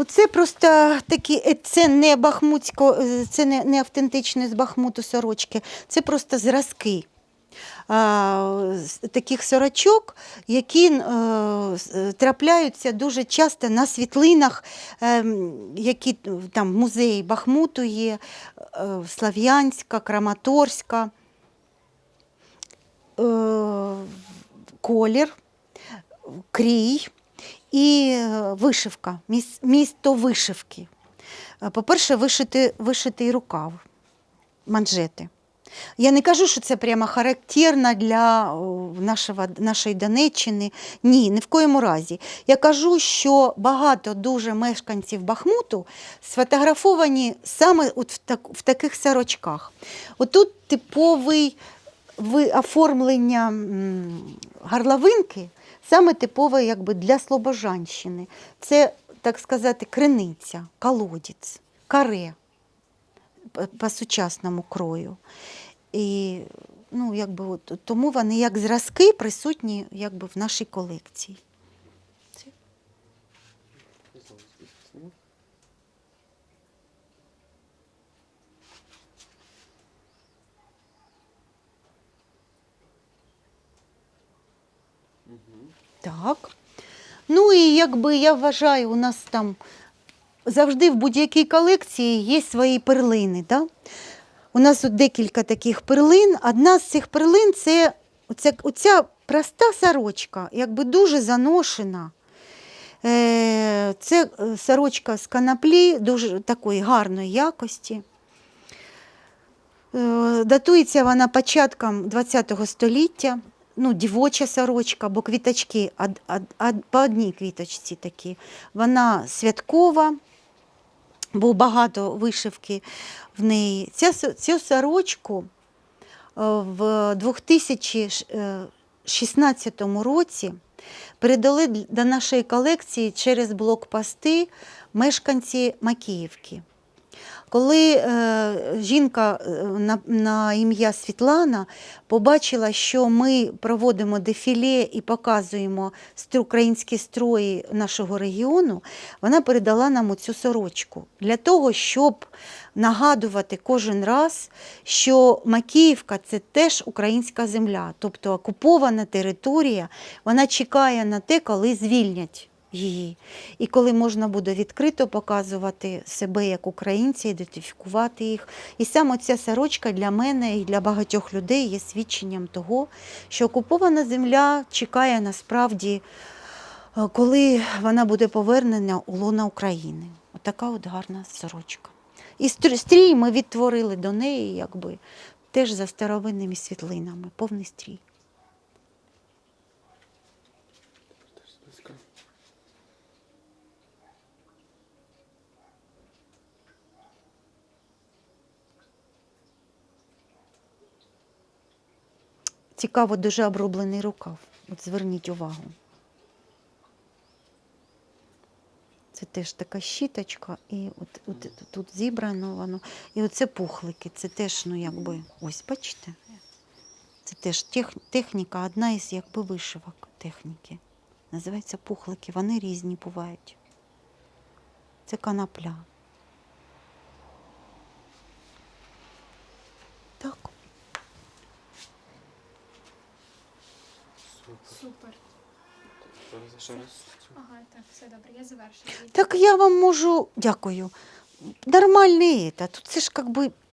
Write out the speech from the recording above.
Оце просто такі, е, це не бахмутсько, е, це не, не автентичні з Бахмуту сорочки, це просто зразки. А, таких сорочок, які е, е, трапляються дуже часто на світлинах, е, які е, там музеї Бахмуту є, е, Слав'янська, Краматорська. Е, колір, крій і е, вишивка, місто вишивки. Е, По-перше, вишити, вишитий рукав, манжети. Я не кажу, що це прямо характерно для нашого, нашої Донеччини. Ні, ні в коєму разі. Я кажу, що багато дуже мешканців Бахмуту сфотографовані саме от в, так, в таких сорочках. Отут типовий ви, оформлення гарловинки саме типове якби, для Слобожанщини. Це, так сказати, криниця, колодець, каре по- сучасному крою. І ну, якби, от, тому вони як зразки присутні якби, в нашій колекції. Так. Ну і якби я вважаю, у нас там завжди в будь-якій колекції є свої перлини. Да? У нас тут декілька таких перлин. Одна з цих перлин це оця, оця проста сорочка, якби дуже заношена. Е, Це е, сорочка з канаплі, дуже такої гарної якості. Е, Датується вона початком ХХ століття. Ну, дівоча сорочка, бо квіточки од, од, од, по одній квіточці такі. Вона святкова, бо багато вишивки в неї. Ця, цю сорочку е, в 2016 році передали до нашої колекції через блокпости мешканці Макіївки. Коли е, жінка е, на, на ім'я Світлана побачила, що ми проводимо дефіле і показуємо українські строї нашого регіону, вона передала нам оцю сорочку для того, щоб нагадувати кожен раз, що Макіївка це теж українська земля, тобто окупована територія, вона чекає на те, коли звільнять її. І коли можна буде відкрито показувати себе як українця, ідентифікувати їх. І саме ця сорочка для мене і для багатьох людей є свідченням того, що окупована земля чекає насправді, е, коли вона буде повернена у лона України. Отака от гарна сорочка. І стр- стрій ми відтворили до неї, якби теж за старовинними світлинами, повний стрій. Цікаво, дуже оброблений рукав. От зверніть увагу. Це теж така щіточка, і от, от тут зібрано воно. І оце пухлики, це теж, ну якби, ось бачите? Це теж тех, техніка, одна із якби вишивок техніки. Називається пухлики, вони різні бувають. Це канапля. Так. Супер. Ще раз. Ага, так, все добре, я завершила. Так я вам можу, дякую. Нормальний это. Тут це ж как би